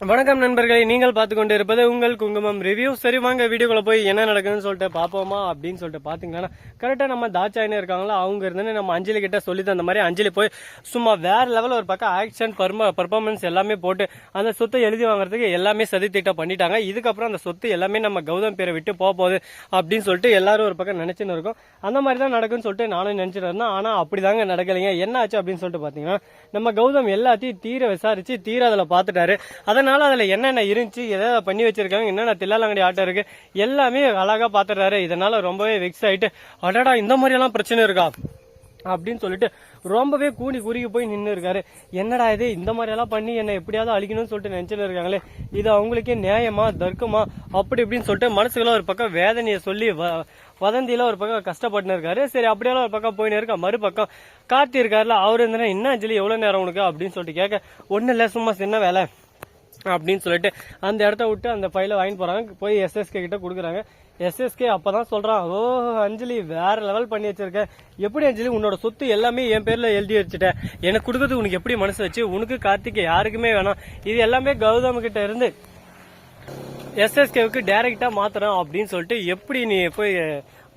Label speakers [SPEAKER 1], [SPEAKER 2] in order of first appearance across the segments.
[SPEAKER 1] வணக்கம் நண்பர்களை நீங்கள் பார்த்து கொண்டு இருப்பது உங்கள் குங்குமம் ரிவ்யூ சரி வாங்க வீடியோக்குள்ள போய் என்ன நடக்குதுன்னு சொல்லிட்டு பார்ப்போமா அப்படின்னு சொல்லிட்டு பார்த்தீங்கன்னா கரெக்டாக நம்ம தாச்சாயினு இருக்காங்களா அவங்க இருந்து நம்ம அஞ்சலி கிட்ட சொல்லி தந்த மாதிரி அஞ்சலி போய் சும்மா வேற லெவல் ஒரு பக்கம் ஆக்ஷன் பர்ம பர்ஃபார்மன்ஸ் எல்லாமே போட்டு அந்த சொத்தை எழுதி வாங்குறதுக்கு எல்லாமே சதி திட்டம் பண்ணிட்டாங்க. இதுக்கப்புறம் அந்த சொத்து எல்லாமே நம்ம கௌதம் பேரை விட்டு போக போகுது அப்படின்னு சொல்லிட்டு எல்லாரும் ஒரு பக்கம் நினைச்சுன்னு இருக்கோம். அந்த மாதிரி தான் நடக்கும்னு சொல்லிட்டு நானும் நினைச்சிட்டு இருந்தேன். ஆனால் அப்படிதாங்க நடக்கலைங்க. என்ன ஆச்சு அப்படின்னு சொல்லிட்டு பார்த்தீங்கன்னா நம்ம கௌதம் எல்லாத்தையும் தீர விசாரிச்சு தீர அதில் பார்த்துட்டாரு. அதை அதனால அதில் என்னென்ன இருந்துச்சு எதை பண்ணி வச்சிருக்காங்க என்னென்ன தில்லாலங்கடி ஆட்டம் இருக்கு எல்லாமே அழகா பார்த்துட்டாரு இதனால ரொம்பவே வெக்ஸ் ஆயிட்டு அடடா இந்த மாதிரியெல்லாம் பிரச்சனை இருக்கா? அப்படின்னு சொல்லிட்டு ரொம்பவே கூணி குறுகி போய் நின்று இருக்காரு. என்னடா இது இந்த மாதிரி எல்லாம் பண்ணி என்னை எப்படியாவது அழிக்கணும்னு சொல்லிட்டு நினைச்சுன்னு இருக்காங்களே. இது அவங்களுக்கே நியாயமா தர்க்கமா அப்படி இப்படின்னு சொல்லிட்டு மனசுக்குள்ள ஒரு பக்கம் வேதனையை சொல்லி வ- வதந்தியில ஒரு பக்கம் கஷ்டப்பட்டு இருக்காரு. சரி அப்படியெல்லாம் ஒரு பக்கம் போயின்னு இருக்கா? மறுபக்கம் காத்தி இருக்காருல அவரு இருந்தா என்ன அஞ்சலி எவ்வளவு நேரம் உனக்கு? அப்படின்னு சொல்லிட்டு கேட்க ஒண்ணு இல்ல சும்மா சின்ன வேலை. அப்படின்னு சொல்லிட்டு அந்த இடத்த விட்டு அந்த ஃபைலை வாங்கிட்டு போறாங்க. போய் எஸ்எஸ்கே கிட்ட கொடுக்குறாங்க. எஸ்எஸ்கே அப்பதான் சொல்றான் ஓ அஞ்சலி வேற லெவல் பண்ணி வச்சிருக்க. எப்படி அஞ்சலி உன்னோட சொத்து எல்லாமே என் பேர்ல எழுதி வச்சுட்டேன் எனக்கு கொடுக்கறது உனக்கு எப்படி மனசு வச்சு? உனக்கு கார்த்திக் யாருக்குமே வேணாம். இது எல்லாமே கௌதம் கிட்ட இருந்து எஸ்எஸ்கேவுக்கு டைரக்டா மாத்துறோம் அப்படின்னு சொல்லிட்டு எப்படி நீ போய்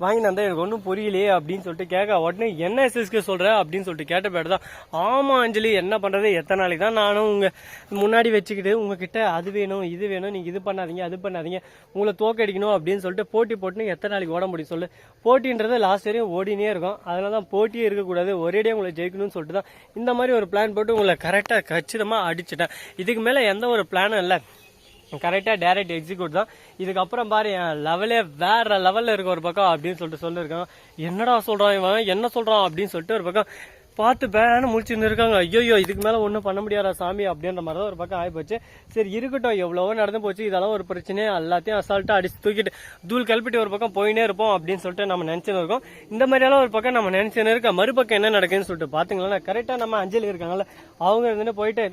[SPEAKER 1] வாங்கினா தான் எனக்கு ஒன்றும் புரியலையே அப்படின்னு சொல்லிட்டு கேட்க உடனே என்ன எஸ்எஸ்கே சொல்கிற அப்படின்னு சொல்லிட்டு கேட்ட பேர் தான் ஆமாம் அஞ்சலி என்ன பண்ணுறது எத்தனை நாளைக்கு தான் நானும் உங்கள் முன்னாடி வச்சுக்கிட்டு உங்ககிட்ட அது வேணும் இது வேணும் நீங்கள் இது பண்ணாதீங்க அது பண்ணாதீங்க உங்களை தோக்கடிக்கணும் அப்படின்னு சொல்லிட்டு போட்டி போட்டுன்னு எத்தனை நாளைக்கு ஓட முடியும் சொல்லு. போட்டின்றது லாஸ்ட் வரையும் ஓடினே இருக்கும். அதனால தான் போட்டியே இருக்கக்கூடாது. ஒரேடியாக உங்களை ஜெயிக்கணும்னு சொல்லிட்டு தான் இந்த மாதிரி ஒரு பிளான் போட்டு உங்களை கரெக்டாக கச்சிதமாக அடிச்சிட்டேன். இதுக்கு மேலே எந்த ஒரு பிளானும் இல்லை. கரெக்டாக டேரக்ட் எக்ஸிக்யூட் தான். இதுக்கப்புறம் பாரு என் லெவலே வேற லெவலில் இருக்க ஒரு பக்கம் அப்படின்னு சொல்லிட்டு சொல்லியிருக்கான் என்னடா சொல்கிறான் இவன்? என்ன சொல்கிறான் அப்படின்னு சொல்லிட்டு ஒரு பக்கம் பார்த்து பேனு முடிச்சுன்னு இருக்காங்க. ஐயோ இதுக்கு மேலே ஒன்றும் பண்ண முடியாதா சாமி? அப்படின்ற மாதிரி தான் ஒரு பக்கம் ஆகிப்போச்சு சரி இருக்கட்டும். எவ்வளவோ நடந்து போச்சு. இதெல்லாம் ஒரு பிரச்சனையே எல்லாத்தையும் அசால்ட்டாக அடிச்சு தூக்கிட்டு தூள் கிளப்பிட்டு ஒரு பக்கம் போயினே இருப்போம் அப்படின்னு சொல்லிட்டு நம்ம நினச்சின்னு இருக்கோம். இந்த மாதிரியெல்லாம் ஒரு பக்கம் நம்ம நினச்சின்னு இருக்க மறுபக்கம் என்ன நடக்குதுன்னு சொல்லிட்டு பார்த்தீங்களா கரெக்டாக நம்ம அஞ்சலி இருக்காங்கல்ல அவங்க இருந்துட்டு போயிட்டு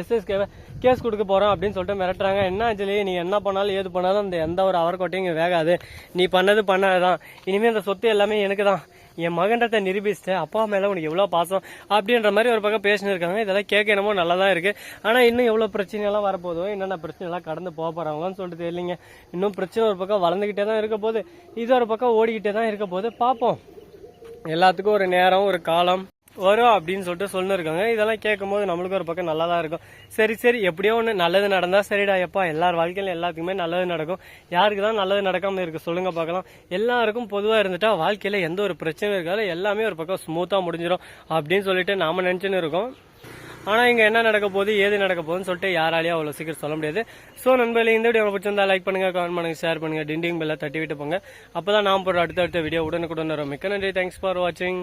[SPEAKER 1] எஸ்எஸ்கேவை கேஸ் கொடுக்க போகிறோம் அப்படின்னு சொல்லிட்டு மிரட்டுறாங்க. என்ன அஞ்சலி? நீ என்ன பண்ணாலும் ஏது பண்ணாலும் அந்த எந்த ஒரு அவர்கோட்டையும் இங்கே வேகாது. நீ பண்ணது பண்ணாதான் இனிமேல் அந்த சொத்து எல்லாமே எனக்கு தான் என் மகன்றத்தை நிரூபிச்சிட்டேன் அப்பா மேலே உனக்கு எவ்வளோ பாசம்? அப்படின்ற மாதிரி ஒரு பக்கம் பேசினு இருக்காங்க. இதெல்லாம் கேட்க என்னமோ நல்லா தான் இருக்குது ஆனால் இன்னும் எவ்வளோ பிரச்சனையெல்லாம் வரப்போதோ என்னென்ன பிரச்சனைலாம் கடந்து போக போகிறாங்களோன்னு சொல்லிட்டு தெரியலிங்க. இன்னும் பிரச்சனை ஒரு பக்கம் வளர்ந்துக்கிட்டே தான் இருக்க போது இது ஒரு பக்கம் ஓடிக்கிட்டே தான் இருக்க போது பார்ப்போம். எல்லாத்துக்கும் ஒரு நேரம் ஒரு காலம். வரும் அப்படின்னு சொல்லிட்டு சொல்லிருக்காங்க. இதெல்லாம் கேட்கும்போது நம்மளுக்கு ஒரு பக்கம் நல்லா தான் இருக்கும். சரி சரி எப்படியோ ஒன்று நல்லது நடந்தால் சரிடா எப்பா எல்லார் வாழ்க்கையிலும் எல்லாத்துக்குமே நல்லது நடக்கும். யாருக்கு தான் நல்லது நடக்காமல் இருக்கு சொல்லுங்க பார்க்கலாம். எல்லாருக்கும் பொதுவாக இருந்துட்டா வாழ்க்கையில் எந்த ஒரு பிரச்சனையும் இருக்காது. எல்லாமே ஒரு பக்கம் ஸ்மூத்தாக முடிஞ்சிடும் அப்படின்னு சொல்லிட்டு நாம நினச்சின்னு இருக்கோம். ஆனால் இங்கே என்ன நடக்க போகுது ஏது நடக்க போகுதுன்னு சொல்லிட்டு யாராலையும் அவ்வளோ சீக்கிரம் சொல்ல முடியாது. ஸோ நண்பர்களே இந்த வீடியோ உங்களுக்கு பிடிச்சிருந்தா லைக் பண்ணுங்க கமெண்ட் பண்ணுங்க ஷேர் பண்ணுங்கள் டிண்டிங் பெல்ல தட்டி விட்டு போங்க. அப்போ தான் நான் போகிற அடுத்த அடுத்த வீடியோ உடனுக்குடன் வரும். மிக்க நன்றி. தேங்க்ஸ் ஃபார் வாட்சிங்